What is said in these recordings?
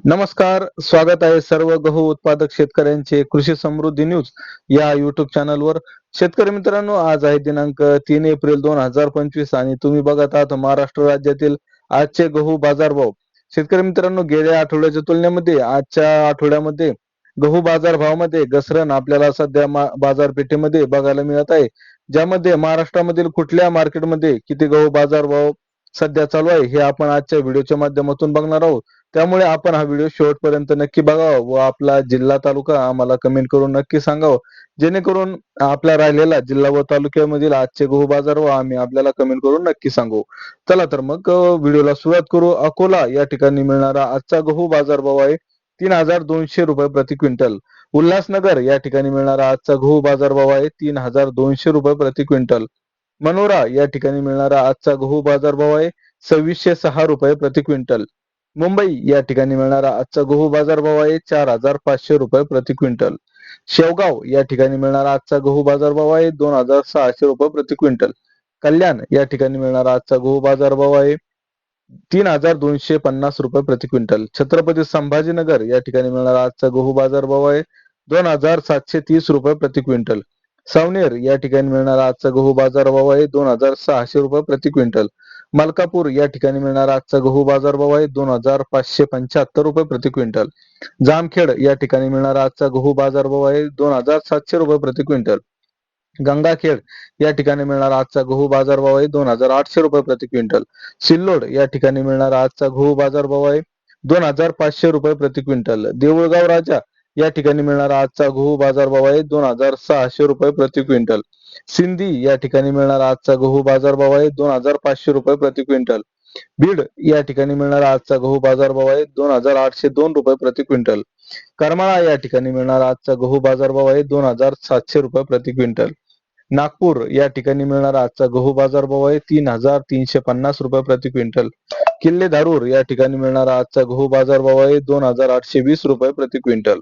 नमस्कार स्वागत आहे सर्व गहू उत्पादक शेतकऱ्यांचे कृषी समृद्धी न्यूज या युट्यूब चॅनलवर शेतकरी मित्रांनो आज आहे दिनांक तीन एप्रिल दोन हजार पंचवीस आणि तुम्ही बघत आहात महाराष्ट्र राज्यातील आजचे गहू बाजारभाव. शेतकरी मित्रांनो गेल्या आठवड्याच्या तुलनेमध्ये आजच्या आठवड्यामध्ये गहू बाजारभावामध्ये घसरण आपल्याला सध्या बाजारपेठेमध्ये बघायला मिळत आहे. ज्यामध्ये महाराष्ट्रामधील कुठल्या मार्केटमध्ये किती गहू बाजार भाव सध्या चालू आहे. हे आपण आजच्या व्हिडिओच्या माध्यमातून बघणार आहोत. त्यामुळे आपण हा व्हिडिओ शेवटपर्यंत नक्की बघावा व आपला जिल्हा तालुका आम्हाला कमेंट करून नक्की सांगावं. जेणेकरून आपल्या राहिलेला जिल्हा व तालुक्यामधील आजचे गहू बाजार व आम्ही आपल्याला कमेंट करून नक्की सांगू. चला तर मग व्हिडिओला सुरुवात करू. अकोला या ठिकाणी मिळणारा आजचा गहू बाजार भाव आहे तीन हजार दोनशे रुपये प्रति क्विंटल. उल्हासनगर या ठिकाणी मिळणारा आजचा गहू बाजार भाव आहे तीन हजार दोनशे रुपये प्रति क्विंटल. मनोरा या ठिकाणी मिळणारा आजचा गहू बाजार भाव आहे सव्वीसशे सहा रुपये प्रति क्विंटल. मुंबई या ठिकाणी मिळणारा आजचा गहू बाजार भाव आहे चार हजार पाचशे रुपये प्रति क्विंटल. शेवगाव या ठिकाणी मिळणारा आजचा गहू बाजार भाव आहे दोन हजार सहाशे रुपये प्रति क्विंटल. कल्याण या ठिकाणी मिळणारा आजचा गहू बाजार भाव आहे तीन हजार दोनशे पन्नास रुपये प्रति क्विंटल. छत्रपती संभाजीनगर या ठिकाणी मिळणारा आजचा गहू बाजार भाव आहे दोन हजार सातशे तीस रुपये प्रति क्विंटल. सावनेर या ठिकाणी मिळणारा आजचा गहू बाजार भाव आहे दोन हजार सहाशे रुपये प्रति क्विंटल. मलकापूर या ठिकाणी मिळणारा आजचा गहू बाजार भाव आहे दोन हजार पाचशे पंच्याहत्तर रुपये प्रति क्विंटल. जामखेड या ठिकाणी मिळणारा आजचा गहू बाजारभाव आहे दोन हजार सातशे रुपये प्रति क्विंटल. गंगाखेड या ठिकाणी मिळणारा आजचा गहू बाजार भाव आहे दोन हजार आठशे रुपये प्रति क्विंटल. सिल्लोड या ठिकाणी मिळणारा आजचा गहू बाजारभाव आहे दोन हजार पाचशे रुपये प्रति क्विंटल. देऊळगाव राजा या ठिकाणी मिळणारा आजचा गहू बाजार भाव आहे दोन हजार सहाशे रुपये प्रति क्विंटल. सिंधी या ठिकाणी मिळणारा आजचा गहू बाजार भाव आहे दोन हजार पाचशे रुपये प्रति क्विंटल. बीड या ठिकाणी मिळणारा आजचा गहू बाजार भाव आहे दोन हजार आठशे दोन रुपये प्रति क्विंटल. करमाळा या ठिकाणी मिळणारा आजचा गहू बाजार भाव आहे दोन हजार सातशे रुपये प्रति क्विंटल. नागपूर या ठिकाणी मिळणारा आजचा गहू बाजार भाव आहे तीन हजार तीनशे पन्नास रुपये प्रति क्विंटल. किल्ले धारूर या ठिकाणी मिळणारा आजचा गहू बाजार भाव आहे दोन हजार आठशे वीस रुपये प्रति क्विंटल.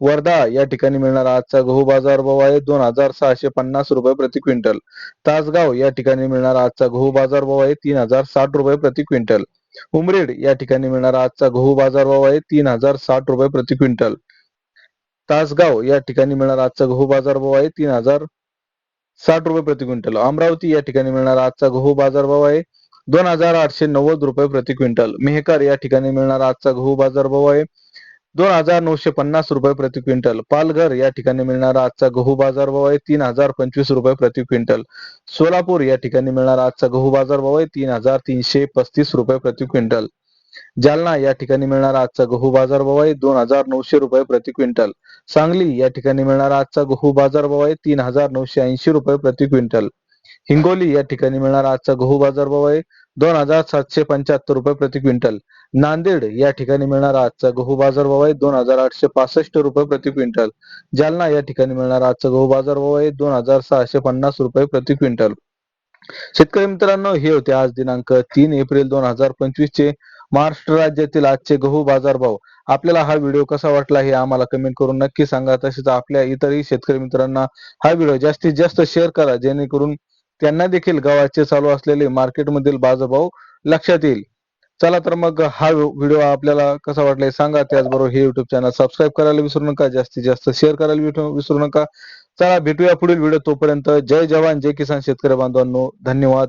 वर्धा या ठिकाणी मिळणारा आजचा गहू बाजार भाव आहे दोन हजार सहाशे पन्नास रुपये प्रति क्विंटल. तासगाव या ठिकाणी मिळणारा आजचा गहू बाजार भाव आहे तीन हजार साठ रुपये प्रति क्विंटल. उमरेड या ठिकाणी मिळणारा आजचा गहू बाजार भाव आहे तीन हजार साठ रुपये प्रति क्विंटल. तासगाव या ठिकाणी मिळणारा आजचा गहू बाजार भाव आहे तीन हजार साठ रुपये प्रति क्विंटल. अमरावती या ठिकाणी मिळणारा आजचा गहू बाजार भाव आहे दोन हजार आठशे नव्वद रुपये प्रति क्विंटल. मेहकर या ठिकाणी मिळणारा आजचा गहू बाजार भाव आहे दोन हजार नऊशे पन्नास रुपये प्रति क्विंटल. पालघर या ठिकाणी मिळणारा आजचा गहू बाजार भाव आहे तीन हजार पंचवीस रुपये प्रति क्विंटल. सोलापूर या ठिकाणी मिळणारा आजचा गहू बाजार भाव आहे तीन हजार तीनशे पस्तीस रुपये प्रति क्विंटल. जालना या ठिकाणी मिळणारा आजचा गहू बाजार भाव आहे दोन हजार नऊशे रुपये प्रति क्विंटल. सांगली या ठिकाणी मिळणारा आजचा गहू बाजार भाव आहे तीन हजार नऊशे ऐंशी रुपये प्रति क्विंटल. हिंगोली या ठिकाणी मिळणारा आजचा गहू बाजार भाव आहे दोन हजार सातशे पंच्याहत्तर रुपये प्रति क्विंटल. नांदेड या ठिकाणी मिळणारा आजचा गहू बाजार भाव आहे दोन हजार आठशे पासष्ट रुपये प्रति क्विंटल. जालना या ठिकाणी मिळणारा आजचा गहू बाजार भाव आहे दोन हजार सहाशे पन्नास रुपये प्रति क्विंटल. शेतकरी मित्रांनो हे होते आज दिनांक तीन एप्रिल दोन हजार पंचवीस चे महाराष्ट्र राज्यातील आजचे गहू बाजार भाव आपल्याला हा व्हिडिओ कसा वाटला हे आम्हाला कमेंट करून नक्की सांगा. तसेच आपल्या इतरही शेतकरी मित्रांना हा व्हिडिओ जास्तीत जास्त शेअर करा जेणेकरून त्यांना देखील गव्हाचे चालू असलेले मार्केटमधील बाजारभाव लक्षात येईल. चला तर मग हा व्हिडिओ आपल्याला कसा वाटला सांगा. त्याचबरोबर हे युट्यूब चॅनल सबस्क्राईब करायला विसरू नका. जास्तीत जास्त शेअर करायला विसरू- विसरू नका. चला भेटूया पुढील व्हिडिओ तोपर्यंत. जय जवान जय किसान शेतकरी बांधवांनो. धन्यवाद.